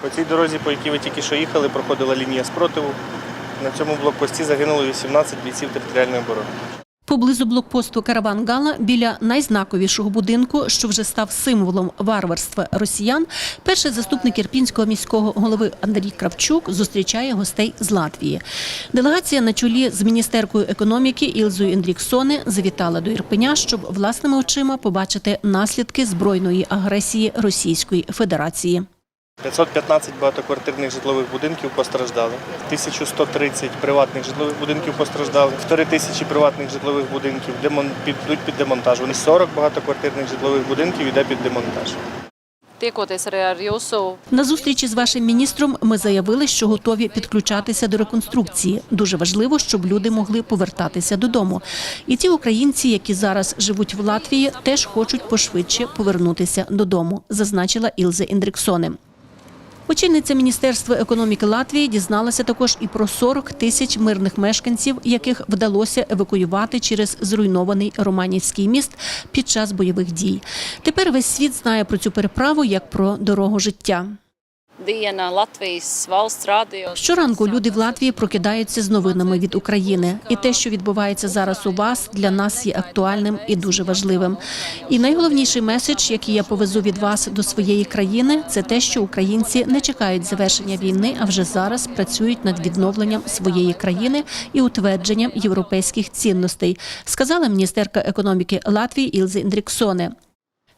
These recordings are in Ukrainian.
По цій дорозі, по якій ви тільки що їхали, проходила лінія спротиву. На цьому блокпості загинуло 18 бійців територіальної оборони. Поблизу блокпосту Караван Гала біля найзнаковішого будинку, що вже став символом варварства росіян, перший заступник ірпінського міського голови Андрій Кравчук зустрічає гостей з Латвії. Делегація на чолі з міністеркою економіки Ілзою Індріксоне завітала до Ірпеня, щоб власними очима побачити наслідки збройної агресії Російської Федерації. 515 багатоквартирних житлових будинків постраждали, 1130 приватних житлових будинків постраждали, 4 тисячі приватних житлових будинків підуть під демонтаж. Вони 40 багатоквартирних житлових будинків йде під демонтаж. На зустрічі з вашим міністром ми заявили, що готові підключатися до реконструкції. Дуже важливо, щоб люди могли повертатися додому. І ті українці, які зараз живуть в Латвії, теж хочуть пошвидше повернутися додому, зазначила Ілза Індриксоне. Очільниця Міністерства економіки Латвії дізналася також і про 40 тисяч мирних мешканців, яких вдалося евакуювати через зруйнований Романівський міст під час бойових дій. Тепер весь світ знає про цю переправу як про дорогу життя. Diena Latvijas valsts rādio. Щоранку люди в Латвії прокидаються з новинами від України, і те, що відбувається зараз у вас, для нас є актуальним і дуже важливим. І найголовніший меседж, який я повезу від вас до своєї країни, це те, що українці не чекають завершення війни, а вже зараз працюють над відновленням своєї країни і утвердженням європейських цінностей, сказала міністерка економіки Латвії Ілзи Індріксоне.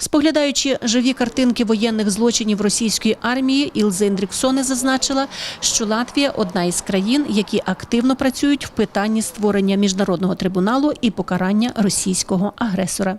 Споглядаючи живі картинки воєнних злочинів російської армії, Ілза Індріксоне зазначила, що Латвія одна із країн, які активно працюють в питанні створення міжнародного трибуналу і покарання російського агресора.